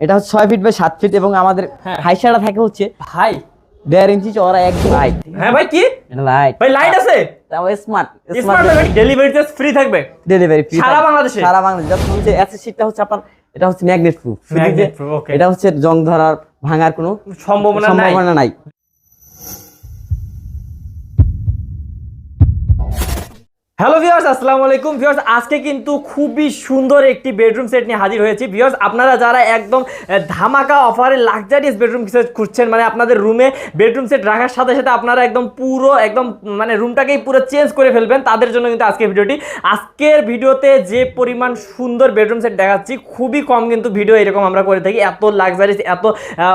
এটা হচ্ছে ছয় ফিট বাই সাত ফিট এবং আমাদের হাই হাইসাটা থাকে হচ্ছে ভাই দেড় ইঞ্চি চওড়া এক লাইট হ্যাঁ ভাই কি? লাইট ভাই লাইট আছে? তাও smart smart delivery charge free থাকবে। ডেলিভারি সারা বাংলাদেশে? সারা বাংলাদেশে। হচ্ছে সিটটা হচ্ছে আপনার এটা হচ্ছে magnet proof magnet proof okay এটা হচ্ছে জং ধরার ভাঙার কোনো সম্ভাবনা নাই। সম্ভাবনা নাই। হ্যালো ভিউয়ার্স আসসালামু আলাইকুম। ভিউয়ার্স আজকে কিন্তু খুবই সুন্দর একটি বেডরুম সেট নিয়ে হাজির হয়েছি। ভিউয়ার্স আপনারা যারা একদম ধামাকা অফারে লাক্সারিয়াস বেডরুম সেট খুঁজছেন মানে আপনাদের রুমে বেডরুম সেট রাখার সাথে সাথে আপনারা একদম পুরো, একদম মানে রুমটাকেই পুরো চেঞ্জ করে ফেলবেন, তাদের জন্য কিন্তু আজকের ভিডিওটি। আজকের ভিডিওতে যে পরিমাণ সুন্দর বেডরুম সেট দেখাচ্ছি, খুবই কম কিন্তু ভিডিও এরকম আমরা করে থাকি, এত লাক্সারিয়াস এত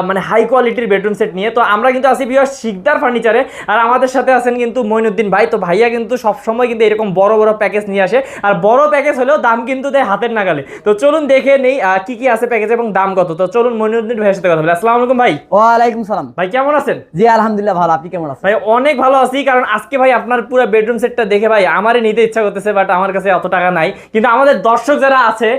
মানে হাই কোয়ালিটির বেডরুম সেট নিয়ে। তো আমরা কিন্তু আছি ভিউয়ার্স শিকদার ফার্নিচারে আর আমাদের সাথে আছেন কিন্তু মইনুদ্দিন ভাই। তো ভাইয়া কিন্তু সবসময় কিন্তু এরকম বড় বড় প্যাকেজ নিয়ে আসে। আর বড় প্যাকেজ হলেও দাম কিন্তু দেয় হাতের নাগালে। তো চলুন দেখে নেই কি কি আছে প্যাকেজ এবং দাম কত। তো চলুন মইনুদ্দিন ভাইয়ের সাথে কথা বলি। আসসালামু আলাইকুম ভাই। ওয়ালাইকুম সালাম। ভাই কেমন আছেন? জি আলহামদুলিল্লাহ ভালো। আপনি কেমন আছেন? ভাই অনেক ভালো আছি। কারণ আজকে ভাই আপনার পুরো বেডরুম সেটটা দেখে ভাই আমারই নিতে ইচ্ছা করতেছে বাট আমার কাছে অত টাকা নাই। কিন্তু আমাদের দর্শক যারা আছে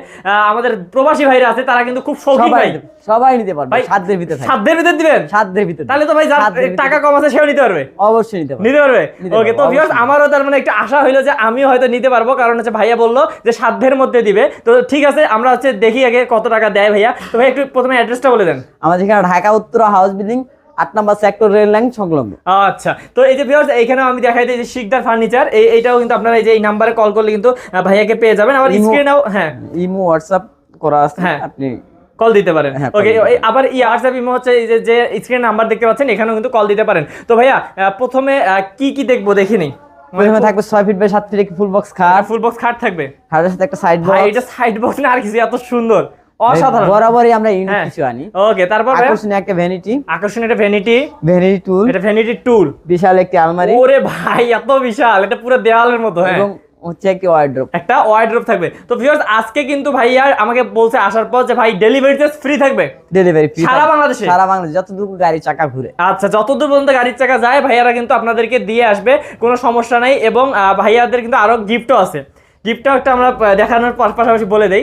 আমাদের প্রবাসী ভাইরা আছে তারা কিন্তু খুব শৌখিন ভাই। সবাই নিতে পারবে। ভাই, সাধ্যের ভিতরে সাধ্যের ভিতর দিবেন? সাধ্যের ভিতরে। তাহলে তো ভাই যার টাকা কম আছে সেও নিতে পারবে। অবশ্যই নিতে পারবে। নিতে পারবে? ওকে তো ভিউয়ার্স আমারও তার মানে একটা আশা হইল যে আমিও হয়তো নিতে পারব কারণ হচ্ছে ভাইয়া বলল যে সাধ্যের মধ্যে দিবে। তো ঠিক আছে আমরা হচ্ছে দেখি আগে কত টাকা দেয় ভাইয়া। তো ভাই একটু প্রথমে অ্যাড্রেসটা বলে দেন। আমাদের এখানে ঢাকা উত্তর হাউস বিল্ডিং আট নম্বর সেক্টর রেল লাইন সংলগ্ন। আচ্ছা তো এই যে ভিউয়ার্স এখানে আমি দেখাই দিই যে শিকদার ফার্নিচার এই এইটাও কিন্তু আপনারা এই যে এই নাম্বারে কল করলে কিন্তু ভাইয়াকে পেয়ে যাবেন। আবার স্ক্রিনেও হ্যাঁ। ইমো হোয়াটসঅ্যাপ করা আছে হ্যাঁ। আপনি কল দিতে পারেন। হ্যাঁ, ওকে আবার ই হোয়াটসঅ্যাপ ইমো হচ্ছে এই যে স্ক্রিন নাম্বার দেখতে পাচ্ছেন এখানেও কিন্তু কল দিতে পারেন। তো ভাইয়া প্রথমে কি কি দেখব দেখে নিই? প্রথমে থাকবে 6 feet by 7 feet full box খাট। ফুল বক্স খাট থাকবে। খাটের সাথে একটা সাইড বক্স এটা সাইড বক্স না আর কিছু এত সুন্দর। অসাধারণ। বরাবরই আমরা ইউনিক হ্যাঁ। কিছু আনি। ওকে তারপর আকর্ষণীয় একটা ভ্যানিটি আকর্ষণীয় একটা ভ্যানিটি ভ্যানিটি টুল এটা ভ্যানিটি টুল বিশাল একটা আলমারি। ওরে ভাই এত বিশাল। এটা পুরো দেওয়ালের মতো হ্যাঁ। হচ্ছে একটি ওয়ার্ড্রপ একটা ওয়ার্ড্রপ থাকবে। তো ভিউয়ার্স আজকে কিন্তু ভাইয়া আমাকে বলছে আসার পর যে ভাই ডেলিভারি চার্জ ফ্রি থাকবে। ডেলিভারি ফ্রি সারা বাংলাদেশে? সারা বাংলাদেশে যতটুকু গাড়ি চাকা ঘুরে। আচ্ছা যতদূর পর্যন্ত গাড়ির চাকা যায় ভাইয়ারা কিন্তু আপনাদেরকে দিয়ে আসবে কোনো সমস্যা নাই। এবং ভাইয়াদের কিন্তু আরও গিফটও আছে। গিফটটাও একটা আমরা দেখানোর পাশাপাশি বলে দেই।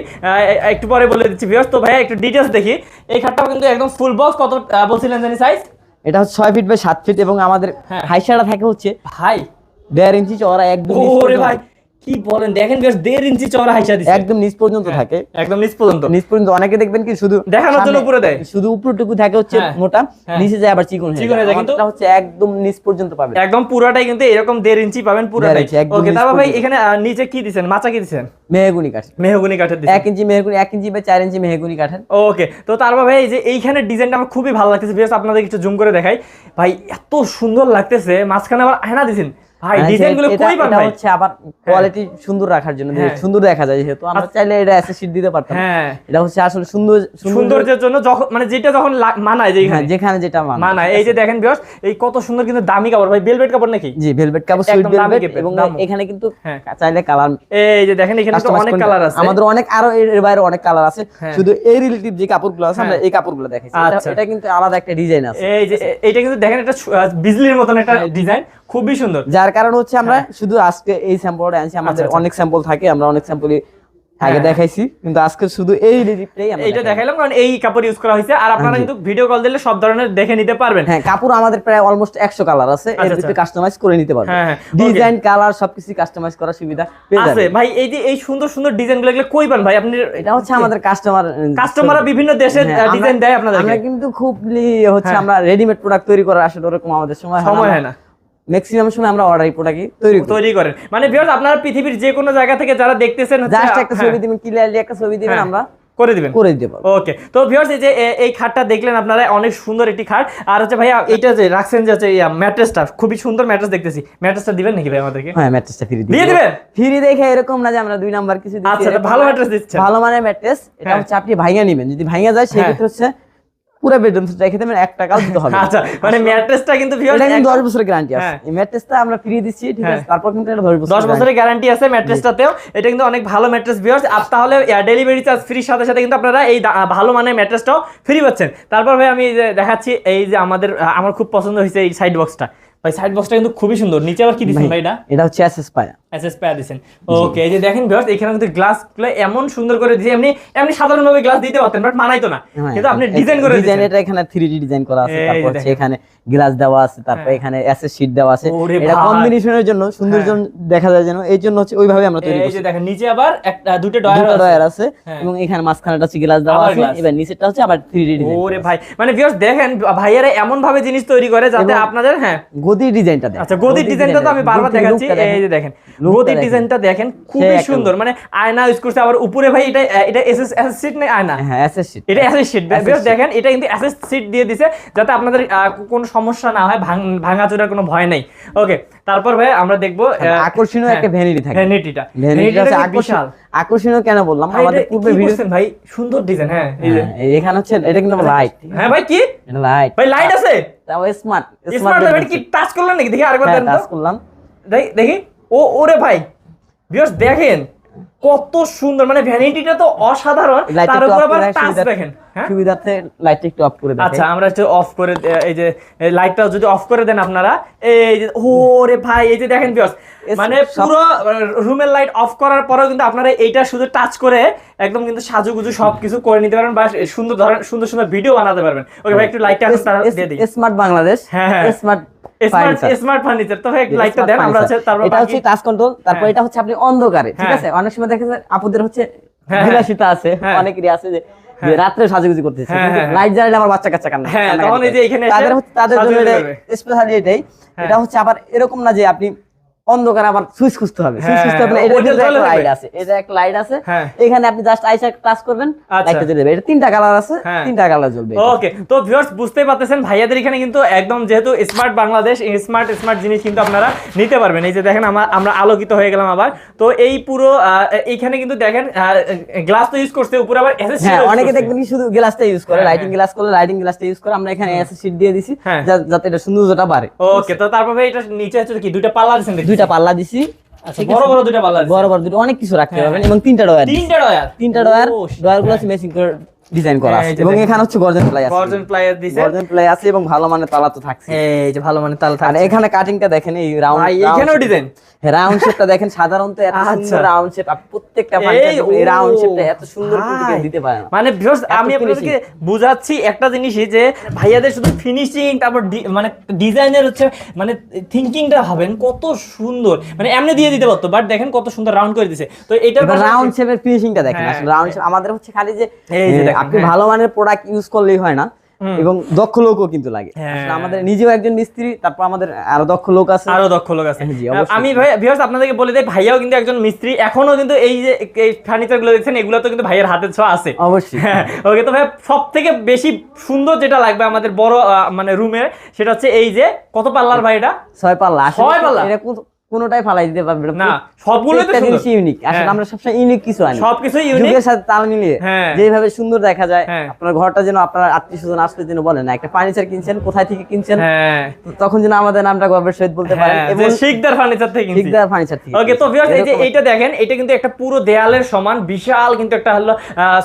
একটু পরে বলে দিচ্ছি ভিউয়ার্স তো ভাইয়া একটু ডিটেলস দেখি। এই খাটটাও কিন্তু একদম ফুল বক্স কত বলছিলেন জানি সাইজ এটা হচ্ছে ছয় ফিট বাই সাত ফিট এবং আমাদের হ্যাঁ। হাইসাটা থাকে হচ্ছে ভাই দেড় ইঞ্চি চওড়া একদম ওরে ভাই। কি বলেন? দেখেন বেশ দেড় ইঞ্চি চওড়া হাইসা একদম নিচ পর্যন্ত থাকে। একদম নিচ পর্যন্ত। নিচ পর্যন্ত অনেকে দেখবেন কি শুধু দেখানোর জন্য উপরে দেয়। শুধু উপরটুকু থাকে হচ্ছে হ্যাঁ, মোটা হ্যাঁ। নিচে যায় আবার চিকন হয়ে চিকন হয়ে যায়। কিন্তু- হচ্ছে একদম নিচ পর্যন্ত একদম পুরাটাই কিন্তু এরকম দেড় ইঞ্চি পাবেন পুরাটাই। ওকে তারপর ভাই এখানে নিচে কি দিছেন? মাচা কি দিছেন? মেহগুনি কাঠ মেহগুনি কাঠের দিছেন। এক ইঞ্চি মেহগুনি এক ইঞ্চি বা চার ইঞ্চি মেহগুনি কাঠের। ওকে তো তারপর ভাই এই যে এইখানে ডিজাইনটা আমার খুবই ভালো লাগতেছে। বেশ আপনাদের একটু জুম করে দেখাই। ভাই এত সুন্দর লাগতেছে মাঝখানে আবার আয়না দিছেন। ভাই হ্যাঁ, ডিজাইনগুলো এটা- কই পান ভাই হচ্ছে আবার কোয়ালিটি সুন্দর রাখার জন্য হ্যাঁ। সুন্দর দেখা যায় যেহেতু আমরা চাইলে এটা অ্যাসেসিড দিতে পারতাম। হ্যাঁ। এটা হচ্ছে আসলে সুন্দর সুন্দর সৌন্দর্যের জন্য যখন মানে যেটা যখন মানায় যে হ্যাঁ যেখানে যেটা মানায়। মানায়। এই যে দেখেন বিয়স এই কত সুন্দর কিন্তু দামি কাপড়। ভাই বেলভেট কাপড় নাকি? জি ভেলভেট কাপড় সুইট ভেলভেট এবং এখানে কিন্তু হ্যাঁ। চাইলে কালার এই যে দেখেন এখানে তো অনেক কালার আছে। আমাদের অনেক আরও এর বাইরে অনেক কালার আছে। হ্যাঁ। শুধু এই রিলেটিভ যে কাপড়গুলো আছে আমরা হ্যাঁ। এই কাপড়গুলো দেখাইছি। এটা- আচ্ছা। এটা কিন্তু আলাদা একটা ডিজাইন আছে। এই যে এ- এইটা কিন্তু দেখেন এটা বিজলির মতন একটা ডিজাইন খুবই সুন্দর। যার কারণ হচ্ছে আমরা শুধু আজকে এই স্যাম্পলটা আনছি আমাদের হ্যাঁ। আচ্ছা, আচ্ছা। অনেক স্যাম্পল থাকে আমরা অনেক স্যাম্পলই আগে হ্যাঁ। দেখাইছি কিন্তু আজকে শুধু এই এইটা দেখাইলাম। কারণ এই কাপড় ইউজ করা হয়েছে আর আপনারা কিন্তু ভিডিও কল দিলে সব ধরনের দেখে নিতে পারবেন। হ্যাঁ কাপড় আমাদের প্রায় অলমোস্ট একশো কালার আছে এর আচ্ছা, ভিতরে আচ্ছা। কাস্টমাইজ করে নিতে পারবে হ্যাঁ, হ্যাঁ, ডিজাইন কালার সবকিছু কাস্টমাইজ করার সুবিধা পেয়ে আছে। ভাই এই যে এই সুন্দর সুন্দর ডিজাইনগুলো কই পান ভাই? আপনি এটা হচ্ছে আমাদের কাস্টমার কাস্টমাররা বিভিন্ন দেশের ডিজাইন দেয় আপনাদেরকে। আমরা কিন্তু খুবই হচ্ছে হ্যাঁ। আমরা রেডিমেড প্রোডাক্ট তৈরি করার আসলে ওরকম আমাদের সময় হয় না। ম্যাক্সিমাম সময় আমরা অর্ডার প্রোডাক্টই তৈরি তৈরি করেন। মানে ভিউয়ার্স আপনারা পৃথিবীর যে কোনো জায়গা থেকে যারা দেখতেছেন জাস্ট একটা হ্যাঁ, ছবি দিবেন ক্লিয়ারলি একটা ছবি দিবেন হ্যাঁ, আমরা করে দিবেন। করে দিতে পারব ওকে তো ভিউয়ার্স এই যে এই খাটটা দেখলেন আপনারা অনেক সুন্দর একটি খাট। আর হচ্ছে ভাইয়া এটা যে রাখছেন যে হচ্ছে ম্যাট্রেসটা খুবই সুন্দর ম্যাট্রেস দেখতেছি। ম্যাট্রেসটা দিবেন নাকি ভাই আমাদেরকে? হ্যাঁ ম্যাট্রেসটা ফ্রি দিয়ে দিবেন? ফ্রি দেখে এরকম না যে আমরা দুই নাম্বার কিছু দিচ্ছি, আচ্ছা, ভালো ম্যাট্রেস দিচ্ছেন। ভালো মানের ম্যাট্রেস এটা হ্যাঁ। হচ্ছে আপনি ভাঙা নেবেন। যদি ভাঙা যায় সেক্ষেত্রে হচ্ছে পুরো বেডরুম সেট রেখে দেবেন এক টাকাও দিতে হবে আচ্ছা মানে ম্যাট্রেসটা কিন্তু ভিউয়ার্স এটা কিন্তু দশ বছরের গ্যারান্টি আছে। হ্যাঁ। এই ম্যাট্রেসটা আমরা ফ্রি দিচ্ছি ঠিক হ্যাঁ। আছে তারপর কিন্তু এটা দশ বছর দশ বছরের গ্যারান্টি আছে ম্যাট্রেসটাতেও এটা কিন্তু অনেক ভালো ম্যাট্রেস ভিউয়ার্স আর তাহলে ডেলিভারি চার্জ ফ্রির সাথে সাথে কিন্তু আপনারা এই ভালো মানের ম্যাট্রেসটাও ফ্রি পাচ্ছেন। তারপর ভাই আমি যে দেখাচ্ছি এই যে আমাদের আমার খুব পছন্দ হয়েছে এই সাইড বক্সটা ভাই সাইড বক্সটা কিন্তু খুবই সুন্দর। নিচে আবার কি দিচ্ছেন ভাই এটা? এটা হচ্ছে এসএস পায়া এসএস পেয়ার দিয়েছেন ওকে এই যে দেখেন ভিউয়ার্স এখানে কিন্তু গ্লাসগুলো এমন সুন্দর করে দিয়েছে এমনি এমনি সাধারণভাবে গ্লাস দিতে পারতেন বাট মানাইতো না। কিন্তু আপনি ডিজাইন করে দিয়েছেন। এটা এখানে 3D ডিজাইন করা আছে তারপর হচ্ছে এখানে গ্লাস দেওয়া আছে তারপর। এখানে এসএস শীট দেওয়া আছে। এটা কম্বিনেশনের জন্য সৌন্দর্য দেখা যায় যেন এই জন্য হচ্ছে ওইভাবে আমরা তৈরি এই যে দেখেন নিচে আবার একটা দুটো ডয়ার আছে। ডয়ার আছে হ্যাঁ। এবং এখানে মাঝখানেটা হচ্ছে গ্লাস দেওয়া আছে এবার নিচেরটা হচ্ছে আবার 3D ডিজাইন ওরে ভাই মানে ভিউয়ার্স দেখেন ভাইয়ারা এমন ভাবে জিনিস তৈরি করে যাতে আপনাদের হ্যাঁ। গদির ডিজাইনটা দেখেন। আচ্ছা গদির ডিজাইনটা তো আমি বারবার দেখাচ্ছি এই যে দেখেন। গদির ডিজাইনটা দেখেন। খুবই সুন্দর। মানে আয়না ইউজ করছে আবার উপরে ভাই এটা এটা এসএস এসএস সিট না আয়না? হ্যাঁ এসএস শীট এটা অ্যাসেস শিট Access দেখেন এটা কিন্তু অ্যাসেস শিট দিয়ে দিছে যাতে আপনাদের কোনো সমস্যা না হয় ভাঙ ভাঙাচোরার কোনো ভয় নেই। ওকে তারপর ভাই আমরা দেখব আকর্ষণীয় একটা ভ্যানিটি থাকে। ভ্যানিটিটা। ভ্যানিটিটা আকর্ষণ আকর্ষণীয় কেন বললাম? আমাদের পূর্বে কি ভিডিও ভাই? সুন্দর ডিজাইন হ্যাঁ এই এখানে হচ্ছে এটা কিন্তু লাইট হ্যাঁ ভাই কি? এটা লাইট ভাই লাইট আছে? তাও স্মার্ট স্মার্ট কি টাচ করলেন নাকি? দেখি আরেকবার দেন তো। টাচ করলাম। দেখি। ও ওরে ভাই ভিউয়ার্স দেখেন কত সুন্দর মানে ভ্যানিটিটা তো অসাধারণ তার উপর আবার টাচ দেখেন হ্যাঁ? সুবিধার্থে লাইটটা একটু অফ করে দেন আচ্ছা আমরা একটু অফ করে এই যে লাইটটা যদি অফ করে দেন আপনারা এই যে ও রে ভাই এই যে দেখেন বিয়স মানে পুরো রুমের লাইট অফ করার পরেও কিন্তু আপনারা এইটা শুধু টাচ করে একদম কিন্তু সাজুগুজু সবকিছু করে নিতে পারবেন বা সুন্দর ধরেন সুন্দর সুন্দর ভিডিও বানাতে পারবেন। ওকে ভাই একটু লাইটটা দিয়ে দিই। স্মার্ট বাংলাদেশ হ্যাঁ, হ্যাঁ। স্মার্ট স্মার্ট স্মার্ট ফার্নিচার তো ভাই লাইটটা দেন আমরা হচ্ছে তারপর এটা হচ্ছে টাচ কন্ট্রোল তারপর হ্যাঁ। এটা হচ্ছে আপনি অন্ধকারে ঠিক হ্যাঁ। আছে অনেক সময় দেখা যায় আপুদের হচ্ছে হ্যাঁ, বিলাসিতা আছে। অনেকেরই আছে যে রাত্রে সাজুগুজু করতেছে লাইট জ্বালালে আমার বাচ্চা কাচ্চা কান্না হ্যাঁ, তখন এই যে এখানে তাদের হচ্ছে তাদের জন্য। স্পেশালি এটাই। এটা হচ্ছে আবার এরকম না যে আপনি অন্ধকার আবার সুইচ খুঁজতে হবে। সুইচ হ্যাঁ, খুঁজতে হবে এটা ওটা কিন্তু জ্বলে একটা যাবে। লাইট আছে এটা একটা লাইট আছে। হ্যাঁ। এখানে আপনি জাস্ট আইসা টাচ করবেন আচ্ছা। লাইটটা জ্বলে যাবে। এটা তিনটা কালার আছে হ্যাঁ। তিনটা কালার জ্বলবে ওকে তো ভিউয়ার্স বুঝতেই পারতেছেন ভাইয়াদের এখানে কিন্তু একদম যেহেতু স্মার্ট বাংলাদেশ স্মার্ট স্মার্ট জিনিস কিন্তু আপনারা নিতে পারবেন। এই যে দেখেন আমার আলোকিত হয়ে গেলাম আবার। তো এই পুরো এইখানে কিন্তু দেখেন গ্লাস তো ইউজ করছে উপরে আবার হ্যাঁ অনেকে দেখবেন শুধু গ্লাসটা ইউজ করে হ্যাঁ, লাইটিং গ্লাস করে লাইটিং গ্লাসটা ইউজ করে। আমরা এখানে এসএস শীট দিয়ে দিছি হ্যাঁ। যাতে এটা সৌন্দর্যটা বাড়ে। ওকে তো তারপরে এটা নিচে হচ্ছে কি? দুইটা পাল্লা দেখি দুইটা পাল্লা দিছি। আচ্ছা বড় বড় দুইটা পাল্লা বড় বড় দুটো অনেক কিছু রাখতে হবে। পারবেন এবং তিনটা ডয়ার তিনটা ডয়ার তিনটা ডয়ার ডয়ারগুলো মেশিং করে ডিজাইন করা আছে। এবং এখানে হচ্ছে গর্জন প্লাই আছে। গর্জন প্লায়ার দিছে। গর্জন প্লাই আছে এবং ভালো মানের তালা তো থাকছে। এই যে ভালো মানে তাল আর এখানে কাটিংটা দেখেন এই রাউন্ড ভাই, এখানেও ডিজাইন রাউন্ড শেপটা দেখেন সাধারণত এত আচ্ছা। সুন্দর রাউন্ড শেপ আপনি প্রত্যেকটা এই, এই রাউন্ড শেপটা এত সুন্দর করে দিতে পারে না। মানে ভিউয়ার্স আমি আপনাদেরকে বুঝাচ্ছি একটা জিনিসই যে ভাইয়াদের শুধু ফিনিশিং তারপর মানে ডিজাইনের হচ্ছে মানে থিংকিংটা ভাবেন কত সুন্দর। মানে এমনি দিয়ে দিতে পারতো বাট দেখেন কত সুন্দর রাউন্ড করে দিছে। তো এটা রাউন্ড শেপের ফিনিশিংটা দেখেন হ্যাঁ, আসলে রাউন্ড শেপ আমাদের হচ্ছে খালি যে এই যে আপনি হ্যাঁ। ভালো মানের প্রোডাক্ট ইউজ করলেই হয় না। এবং দক্ষ লোকও কিন্তু লাগে। হ্যাঁ। আমাদের নিজেও একজন মিস্ত্রি তারপর আমাদের আরও দক্ষ লোক আছে। আরও দক্ষ লোক আছে। আমি ভাই ভিউয়ার্স আপনাদেরকে বলে দেই ভাইয়াও কিন্তু একজন মিস্ত্রি। এখনও কিন্তু এই যে এই ফার্নিচারগুলো দেখছেন এগুলো তো কিন্তু ভাইয়ের হাতের ছোঁয়া আছে। অবশ্যই। হ্যাঁ। ওকে তো ভাই সব থেকে বেশি সুন্দর যেটা লাগবে আমাদের বড় মানে রুমে সেটা হচ্ছে এই যে কত পাল্লার ভাই এটা? ছয় পাল্লা। ছয় পাল্লা? এটা কোনোটাই ফালাই দিতে পারবে না, সবগুলোই তো জিনিস। ইউনিক আসলে হ্যাঁ। আমরা সবসময় ইউনিক কিছু আনি। সবকিছুই ইউনিক যুগের সাথে তাল মিলিয়ে হ্যাঁ। যেভাবে সুন্দর দেখা যায় হ্যাঁ। আপনার ঘরটা যেন আপনার আত্মীয় স্বজন আসলে যেন বলেন না একটা ফার্নিচার কিনছেন কোথায় থেকে কিনছেন তখন যেন আমাদের নামটা গর্বের সহিত বলতে পারেন এবং শিকদার ফার্নিচার থেকে কিনছি। ঠিকদার ফার্নিচার থেকে ওকে তো ভিউয়ার্স এই যে এইটা দেখেন এটা কিন্তু একটা পুরো দেয়ালের সমান বিশাল কিন্তু একটা হলো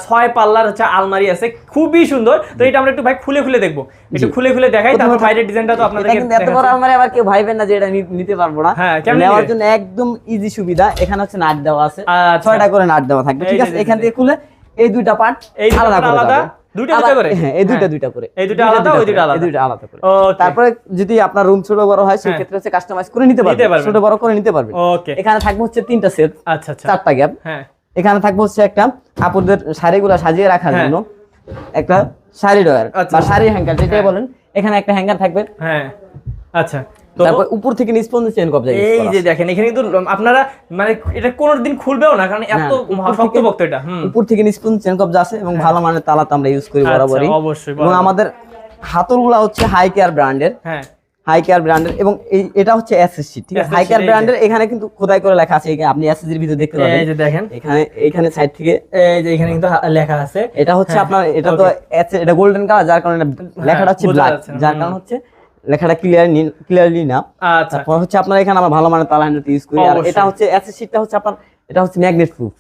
ছয় পাল্লার হচ্ছে আলমারি আছে খুবই সুন্দর। তো এটা আমরা একটু ভাই খুলে খুলে দেখব। একটু খুলে খুলে দেখাই তারপর বাইরের ডিজাইনটা তো কিন্তু এত বড় আলমারি আবার কেউ ভাইবেন না যে এটা নিতে পারব না। হ্যাঁ, নেওয়ার জন্য একদম ইজি সুবিধা। এখানে হচ্ছে নাট দেওয়া আছে। আচ্ছা। ছয়টা করে নাট দেওয়া থাকবে ঠিক আছে? এখান থেকে খুলে এই দুইটা পার্ট আলাদা করে আলাদা? দুইটা দুইটা করে? হ্যাঁ এই দুইটা হ্যাঁ। দুইটা করে। এই দুইটা আলাদা, ওই দুইটা আলাদা। দুইটা আলাদা করে। তারপরে যদি আপনার রুম ছোট বড় হয় হচ্ছে কাস্টমাইজ করে নিতে নিতে পারবেন পারবেন। ছোট বড় করে নিতে পারবেন ওকে এখানে থাকবে হচ্ছে তিনটা সেট আচ্ছা আচ্ছা। চারটা গ্যাপ হ্যাঁ। এখানে থাকবে হচ্ছে একটা শাড়িগুলো সাজিয়ে রাখার। জন্য একটা শাড়ি ডয়ার আচ্ছা। বা শাড়ি হ্যাঙ্গার যেটাই। বলেন এখানে একটা হ্যাঙ্গার থাকবে। হ্যাঁ। আচ্ছা। তারপর উপর থেকে নিচ পর্যন্ত চেন কবজা এই যে দেখেন এখানে কিন্তু আপনারা মানে এটা কোনোদিন খুলবেও না কারণ এত হ্যাঁ, শক্ত বক্ত এটা উপর থেকে নিচ পর্যন্ত চেন কবজা আছে এবং ভালো মানের তালা তো আমরা ইউজ করি আচ্ছা, বরাবরই। অবশ্যই, এবং আমাদের হাতলগুলা হচ্ছে হাই কেয়ার ব্র্যান্ডের হ্যাঁ। হাই কেয়ার ব্র্যান্ডের এবং এই এটা হচ্ছে এসএসসি ঠিক আছে? হাই কেয়ার ব্র্যান্ডের এখানে কিন্তু খোদাই করে লেখা আছে আপনি এসএসসির ভিতরে দেখতে পাবেন। এই যে দেখেন। এখানে এখানে সাইড থেকে এই যে এখানে কিন্তু লেখা আছে। এটা হচ্ছে হ্যাঁ, আপনার এটা তো এটা গোল্ডেন কালার যার কারণে লেখাটা হচ্ছে ব্ল্যাক যার। কারণে হচ্ছে লেখাটা ক্লিয়ার ক্লিয়ারলি না। আচ্ছা। তারপর হচ্ছে আপনার এখানে আমরা ভালো মানের তালা ইউজ করি। আর এটা হচ্ছে অ্যাসেসিটটা হচ্ছে আপনার এটা হচ্ছে ম্যাগনেট প্রুফ.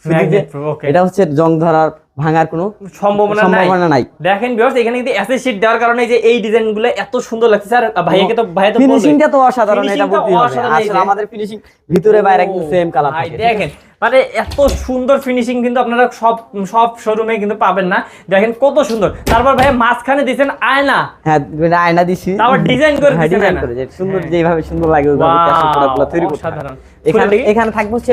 এটা হচ্ছে জং ধরার ভাঙার কোনো সম্ভাবনা সম্ভাবনা নাই। দেখেন ভিউয়ার্স এখানে কিন্তু অ্যাসেস শীট দেওয়ার কারণে যে এই ডিজাইনগুলো এত সুন্দর লাগছে স্যার। ভাইয়াকে তো ভাইয়া তো ফিনিশিংটা তো অসাধারণ এটা বলতেই হবে। আসলে আমাদের ফিনিশিং ভিতরে বাইরে একদম সেম কালার ভাই থাকে। দেখেন মানে এত সুন্দর ফিনিশিং কিন্তু আপনারা সব সব শোরুমে কিন্তু পাবেন না। দেখেন কত সুন্দর। তারপর ভাই মাঝখানে দিছেন আয়না। হ্যাঁ আয়না দিছি। তারপর ডিজাইন করে হ্যাঁ, দিছেন ডিজাইন করে সুন্দর হ্যাঁ। যেভাবে সুন্দর লাগে ওইভাবে তৈরি করতে। অসাধারণ। এখানে এখানে থাকবে হচ্ছে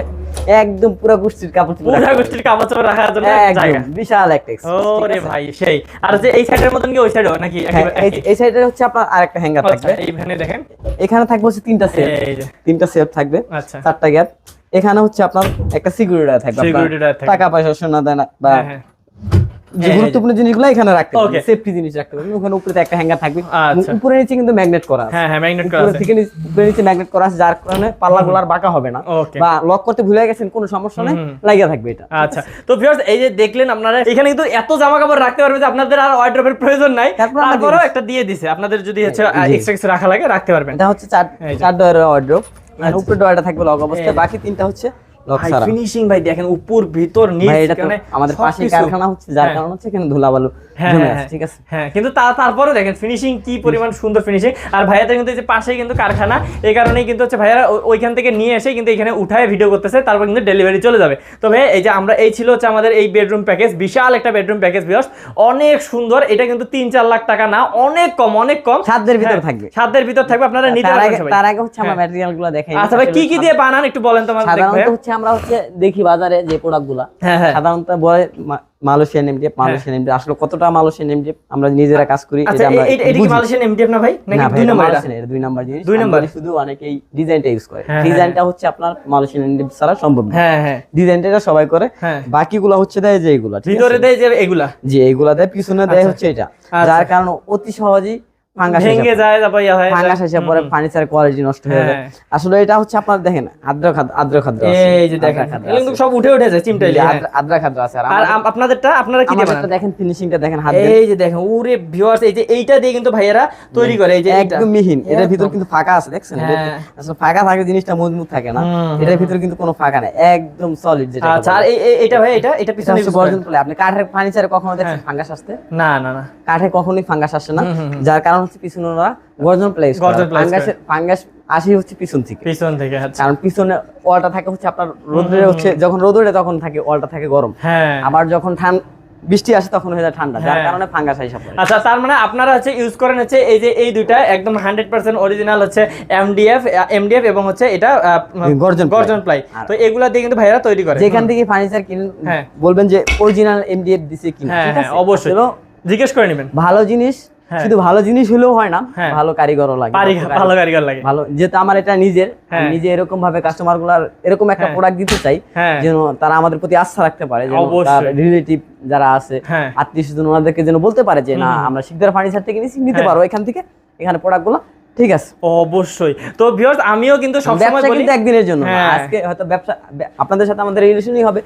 একদম পুরো গোষ্ঠীর কাপড় চোপড় পুরো রাখা। গোষ্ঠীর কাপড় চোপড় রাখার জন্য জায়গা। বিশাল একটা ওরে ভাই সেই। আর যে এই সাইডের মতন কি ওই সাইডও নাকি হ্যাঁ, এই? এই সাইডে হচ্ছে আপনার আরেকটা হ্যাঙ্গার থাকবে। থাকবে এইখানে দেখেন। এখানে থাকবে হচ্ছে তিনটা সেট তিনটা সেট থাকবে আচ্ছা। চারটা গ্যাপ এখানে হচ্ছে আপনার একটা সিকিউরিটি থাকবে। টাকা পয়সা সোনা দেনা বা হ্যাঁ, হ্যাঁ। যে গুরুত্বপূর্ণ জিনিসগুলো এখানে রাখতে. পারবেন সেফটি জিনিস রাখতে পারবেন ওখানে উপরে একটা হ্যাঙ্গার থাকবে। আচ্ছা। উপরে নিচে কিন্তু ম্যাগনেট করা আছে। হ্যাঁ হ্যাঁ ম্যাগনেট করা আছে। থেকে নিচে- উপরে নিচে ম্যাগনেট করা আছে যার কারণে পাল্লাগুলো আর বাঁকা হবে না। বা লক করতে ভুলে গেছেন কোনো সমস্যা নেই। লাগিয়ে থাকবে এটা। আচ্ছা। তো ভিউয়ার্স এই যে দেখলেন আপনারা এখানে কিন্তু এত জামা কাপড় রাখতে পারবেন যে আপনাদের আর ওয়ার্ড্রপের প্রয়োজন নাই। তারপর তারপরেও একটা দিয়ে দিছে। আপনাদের যদি হচ্ছে। এক্সট্রা কিছু রাখা লাগে রাখতে পারবেন। এটা হচ্ছে চার চার ডয়ারের ওয়ার্ড্রোব আচ্ছা। উপরে ডয়ারটা থাকবে লক অবস্থায়। বাকি তিনটা হচ্ছে ভাই ফিনিশিং ভাই দেখেন উপর ভিতর নিচ ভাই এটা তো মানে আমাদের পাশে কারখানা হচ্ছে যার হ্যাঁ। কারণে হচ্ছে এখানে ধুলাবালু হ্যাঁ, জমে হ্যাঁ, আছে। ঠিক আছে? কিন্তু তা তারপরে দেখেন ফিনিশিং কি পরিমাণ সুন্দর ফিনিশিং আর ভাইয়াদের কিন্তু যে পাশেই কিন্তু কারখানা এই কারণেই কিন্তু হচ্ছে ভাইয়ারা ওইখান থেকে নিয়ে এসে কিন্তু এখানে উঠায় ভিডিও করতেছে তারপর কিন্তু ডেলিভারি চলে যাবে। তো ভাই এই যে আমরা এই ছিল হচ্ছে আমাদের এই বেডরুম প্যাকেজ বিশাল একটা বেডরুম প্যাকেজ বিয়স অনেক সুন্দর এটা কিন্তু তিন চার লাখ টাকা না অনেক কম অনেক কম। সাধ্যের ভিতর থাকবে। সাধ্যের ভিতর থাকবে আপনারা নিতে তার পারবেন তার আগে হচ্ছে আমরা। ম্যাটেরিয়ালগুলো দেখাই। আচ্ছা ভাই কি কি দিয়ে বানান একটু বলেন তো আমাদের হচ্ছে আমরা হচ্ছে দেখি বাজারে যে প্রোডাক্টগুলা। হ্যাঁ হ্যাঁ। সাধারণত বলে মালয়েশিয়ান এমডিএফ মালয়েশিয়ান এমডিএফ আসলে কতটা মালয়েশিয়ান এমডিএফ আমরা নিজেরা কাজ করি আচ্ছা এটা আমরা এটা কি মালয়েশিয়ান এমডিএফ না ভাই? নাকি দুই নম্বর এটা? দুই নাম্বার জিনিস। দুই নাম্বার। শুধু অনেকেই ডিজাইনটা ইউজ করে। হ্যাঁ, ডিজাইনটা হচ্ছে আপনার মালয়েশিয়ান এমডিএফ ছাড়া সম্ভব না। হ্যাঁ হ্যাঁ। ডিজাইনটা এটা সবাই করে। হ্যাঁ। বাকিগুলো হচ্ছে দেয় যে এগুলা ভিতরে দেয় যে এগুলা? জি এগুলা দেয় পিছনে দেয় হচ্ছে এটা। আচ্ছা। যার কারণে অতি সহজেই ভেঙে যায় তারপর ইয়া হয়ে যায়। ফাঙ্গাস পরে ফার্নিচার কোয়ালিটি নষ্ট হয়ে যায় হ্যাঁ। আসলে এটা হচ্ছে আপনার দেখেন আদ্র খাদ্র আদ্র খাদ্র এই যে দেখেন কিন্তু সব উঠে উঠে যায় চিমটাইলে হ্যাঁ। আদ্রা আছে। আর আর আমাদের- আম- আপনাদেরটা আপনারা কি দিয়ে দেখেন ফিনিশিংটা দেখেন হাত এই যে দেখেন ওরে ভিউয়ার্স এই যে এইটা দিয়ে কিন্তু ভাইয়েরা তৈরি করে এই যে একদম মিহিন। এটার ভিতর কিন্তু ফাঁকা আছে দেখছেন? হ্যাঁ। আসলে ফাঁকা থাকে জিনিসটা মজবুত থাকে না। এটার ভিতর কিন্তু কোনো ফাঁকা নেই একদম সলিড যেটা আচ্ছা আর এটা ভাই পিছনে? আপনি কাঠের ফার্নিচারে কখনো দেখছেন হ্যাঁ। ফাঙ্গাস আসতে? না না না। কাঠে কখনোই ফাঙ্গাস আসে না। যার কারণ হচ্ছে পিছনে ওরা গর্জন প্লেস ফাঙ্গাসের ফাঙ্গাস আসে হচ্ছে পিছন থেকে। পিছন থেকে আচ্ছা। কারণ পিছনে ওয়ালটা থাকে হচ্ছে আপনার রোদে হচ্ছে যখন রোদ ওঠে তখন থাকে ওয়ালটা থাকে গরম। হ্যাঁ। আবার যখন ঠান্ডা বৃষ্টি আসে তখন হয়ে যায় ঠান্ডা যার হ্যাঁ। কারণে ফাঙ্গাস পড়ে আচ্ছা তার মানে আপনারা হচ্ছে ইউজ করেন হচ্ছে এই যে এই দুইটা একদম হান্ড্রেড পার্সেন্ট অরিজিনাল হচ্ছে এমডিএফ এমডিএফ এবং হচ্ছে এটা গর্জন গর্জন প্লাই তো এগুলা দিয়ে কিন্তু ভাইয়েরা তৈরি করে। যেখান থেকে ফার্নিচার কিনেন হ্যাঁ। বলবেন যে অরিজিনাল এমডিএফ দিছে কিনা। হ্যাঁ ঠিক আছে? অবশ্যই। জিজ্ঞেস করে নেবেন। ভালো জিনিস। শুধু ভালো জিনিস হলেও হয় না হ্যাঁ। ভালো কারিগরও লাগে ভালো কারিগর লাগে ভালো যেহেতু আমার এটা নিজের হ্যাঁ। নিজে এরকম ভাবে কাস্টমারগুলার এরকম একটা হ্যাঁ। প্রোডাক্ট দিতে চাই হ্যাঁ যেন তারা আমাদের প্রতি আস্থা রাখতে পারে তার রিলেটিভ যারা আছে হ্যাঁ আত্মীয় স্বজন ওনাদেরকে যেন বলতে পারে যে না আমরা শিকদার ফার্নিচার থেকে নিতে হ্যাঁ। পারো এখান থেকে এখানে প্রোডাক্টগুলো ঠিক আছে। অবশ্যই। তো ভিউয়ার্স আমিও কিন্তু সবসময় সময় বলি কিন্তু একদিনের জন্য হ্যাঁ। আজকে হয়তো ব্যবসা আপনাদের সাথে আমাদের রিলেশনই হবে।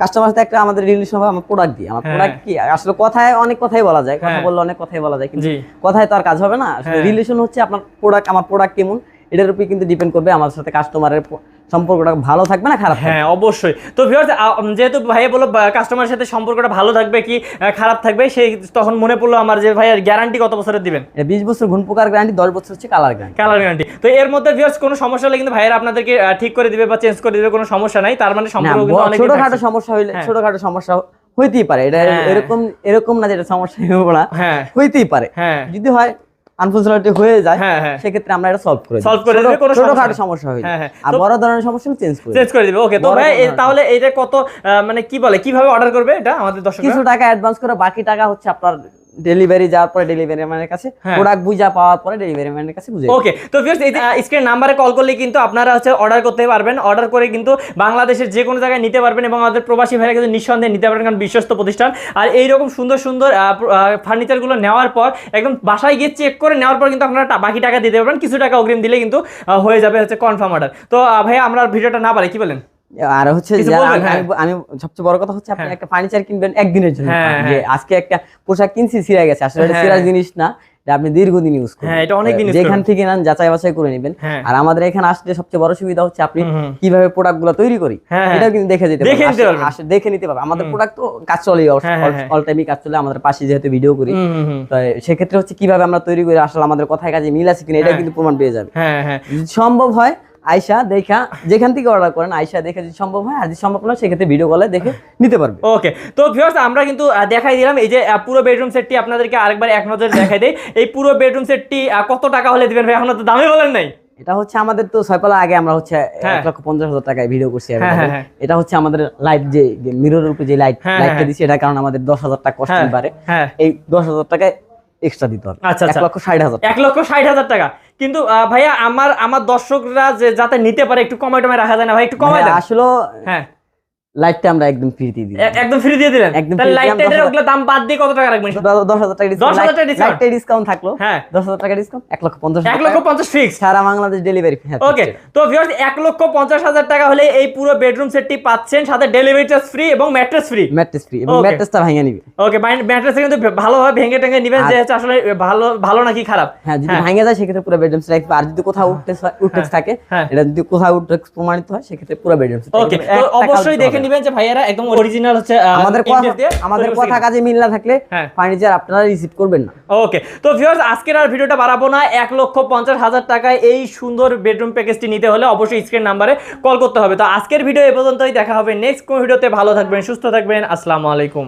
কাস্টমার সাথে একটা আমাদের রিলেশন হবে আমার প্রোডাক্ট দিয়ে। আমার হ্যাঁ। প্রোডাক্ট কি? আসলে কথায় অনেক কথাই বলা যায়। কথা হ্যাঁ। বললে অনেক কথাই বলা যায় কিন্তু কথায় তো আর কাজ হবে না। হ্যাঁ। রিলেশন হচ্ছে আপনার প্রোডাক্ট আমার প্রোডাক্ট কেমন? এটার উপর কিন্তু ডিপেন্ড করবে আমার সাথে কাস্টমারের সম্পর্কটা ভালো থাকবে না খারাপ হ্যাঁ অবশ্যই। তো ভিউয়ার্স যেহেতু ভাই বলল কাস্টমারের সাথে সম্পর্কটা ভালো থাকবে কি খারাপ থাকবে সেই তখন মনে পড়ল আমার যে ভাইয়ের গ্যারান্টি কত বছরের দিবেন? বিশ বছর ঘুণ পোকার গ্যারান্টি দশ বছর হচ্ছে কালার গ্যারান্টি কালার গ্যারান্টি তো এর মধ্যে ভিউয়ার্স কোনো সমস্যা হলে কিন্তু ভাইয়েরা আপনাদেরকে ঠিক করে দিবে বা চেঞ্জ করে দিবে কোনো সমস্যা নাই। তার মানে সম্পর্ক অনেক ছোটখাটো সমস্যা হইলে হ্যাঁ। ছোটখাটো সমস্যা হইতেই পারে। এটা হ্যাঁ। এরকম এরকম না যেটা সমস্যা হবে না। হ্যাঁ। হইতেই পারে। হ্যাঁ। যদি হয় আনফর্চুনেটলি হয়ে যায় হ্যাঁ হ্যাঁ। সেক্ষেত্রে আমরা এটা সলভ করে সলভ করে ছোট- কোনো ছোটখাটো সমস্যা হয়ে হ্যাঁ। আর বড় ধরনের সমস্যা চেঞ্জ করে চেঞ্জ করে দিবে। ওকে তো ভাই তাহলে এটা কত মানে কি বলে কীভাবে অর্ডার করবে এটা আমাদের দর্শক কিছু টাকা অ্যাডভান্স করে বাকি টাকা হচ্ছে আপনার ডেলিভারি যাওয়ার পরে ডেলিভারি ম্যানের কাছে হ্যাঁ। প্রোডাক্ট বুঝা পাওয়ার পরে ডেলিভারি ম্যানের কাছে বুঝে ওকে তো ভিউয়ার্স এই স্ক্রিন নাম্বারে কল করলে কিন্তু আপনারা হচ্ছে অর্ডার করতে পারবেন। অর্ডার করে কিন্তু বাংলাদেশের যে কোনো জায়গায় নিতে পারবেন এবং আমাদের প্রবাসী ভাইরা কিন্তু নিঃসন্দেহে নিতে পারবেন কারণ বিশ্বস্ত প্রতিষ্ঠান। আর এইরকম সুন্দর সুন্দর ফার্নিচারগুলো নেওয়ার পর একদম বাসায় গিয়ে চেক করে নেওয়ার পর কিন্তু আপনারা বাকি টাকা দিতে পারবেন। কিছু টাকা অগ্রিম দিলে কিন্তু হয়ে যাবে হচ্ছে কনফার্ম অর্ডার তো ভাইয়া আমরা ভিডিওটা না পারি কি বলেন? আর হচ্ছে আমি- হ্যাঁ। আমি সবচেয়ে বড় কথা হচ্ছে আপনি হ্যাঁ। একটা ফার্নিচার কিনবেন একদিনের জন্য হ্যাঁ, যে। আজকে একটা পোশাক কিনছি ছিঁড়ে গেছে আসলে। ছিঁড়ার জিনিস না আপনি দীর্ঘদিন ইউজ করবেন হ্যাঁ, যেখান থেকে নেন যাচাই বাছাই করে নেবেন। আর আমাদের এখানে আসলে সবচেয়ে বড় সুবিধা হচ্ছে আপনি। কীভাবে প্রোডাক্টগুলো তৈরি করি। এটাও কিন্তু দেখে যেতে পারবেন। দেখে নিতে পারবেন আমাদের প্রোডাক্ট তো কাজ চলেই হ্যাঁ। অল টাইমই কাজ চলে আমাদের পাশে যেহেতু ভিডিও করি। তো সেক্ষেত্রে হচ্ছে কীভাবে আমরা তৈরি করি আসলে আমাদের কথায় কাজে মিল আছে কিনা এটা। কিন্তু প্রমাণ পেয়ে যাবে হ্যাঁ হ্যাঁ সম্ভব হয় আয়সা দেখা যেখান থেকে অর্ডার করেন আয়সা দেখে যদি সম্ভব হয় আর যদি সম্ভব না সেক্ষেত্রে ভিডিও কলে দেখে নিতে পারবে ওকে তো ভিউয়ার্স আমরা কিন্তু দেখাই দিলাম এই যে পুরো বেডরুম সেটটি আপনাদেরকে আরেকবার এক নজরে দেখাই দেই এই পুরো বেডরুম সেটটি কত টাকা হলে দিবেন ভাই এখনও তো দামই বলেন নাই এটা হচ্ছে আমাদের তো ছয়পালা আগে আমরা হচ্ছে হ্যাঁ। এক লক্ষ পঞ্চাশ হাজার টাকায় ভিডিও করছি হ্যাঁ। হ্যাঁ। এটা হচ্ছে আমাদের লাইট যে মিররের উপরে যে লাইট হ্যাঁ, লাইটটা হ্যাঁ। দিচ্ছি এটা কারণ আমাদের দশ হাজার টাকা কষ্ট হ্যাঁ পারে হ্যাঁ এই দশ হাজার টাকায় এক্সট্রা দিতে হবে। আচ্ছা, এক আচ্ছা। লক্ষ ষাট হাজার এক লক্ষ ষাট হাজার টাকা। কিন্তু ভাইয়া আমার আমার দর্শকরা যে যাতে নিতে পারে একটু কমাই টমাই রাখা যায় না ভাই একটু কমাই আসলে হ্যাঁ। লাইটটা আমরা একদম ফ্রি দিয়ে একদম ফ্রি দিয়ে দিলেন? একদম তাহলে ওগুলো দাম বাদ দিয়ে কত টাকা রাখবেন দশ হাজার টাকা 10,000 টাকা? লাইটটা ডিসকাউন্ট থাকল। হ্যাঁ। দশ হাজার টাকা ডিসকাউন্ট লক্ষ লক্ষ ফিক্স সারা বাংলাদেশ ডেলিভারি ওকে তো ভিউয়ার্স লক্ষ টাকা হলে এই পুরো বেডরুম সেটটি পাচ্ছেন সাথে ডেলিভারি চার্জ ফ্রি এবং ম্যাট্রেস ফ্রি ম্যাট্রেস ফ্রি এবং ম্যাট্রেসটা ভেঙে নিবে। ওকে ম্যাট্রেস কিন্তু ভালোভাবে ভেঙে টেঙে নিবেন যে আসলে ভালো ভালো নাকি খারাপ? হ্যাঁ যদি হ্যাঁ। ভাঙে যায় সেক্ষেত্রে পুরো বেডরুম সেট আর যদি কোথাও উঠতে উঠতে থাকে হ্যাঁ। এটা যদি কোথাও উঠতে প্রমাণিত হয় সেক্ষেত্রে পুরো বেডরুম সেট ওকে অবশ্যই দেখে নিবেন যে ভাইয়ারা একদম অরিজিনাল হচ্ছে আমাদের কথা আমাদের কথা কাজে মিল না থাকলে হ্যাঁ। ফার্নিচার আপনারা রিসিভ করবেন না। ওকে তো ভিউয়ার্স আজকের আর ভিডিওটা বাড়াবো না। এক লক্ষ পঞ্চাশ হাজার টাকায় এই সুন্দর বেডরুম প্যাকেজটি নিতে হলে অবশ্যই স্ক্রিন নাম্বারে কল করতে হবে। তো আজকের ভিডিও এ পর্যন্তই দেখা হবে নেক্সট কোনো ভিডিওতে। ভালো থাকবেন সুস্থ থাকবেন। আসসালামু আলাইকুম।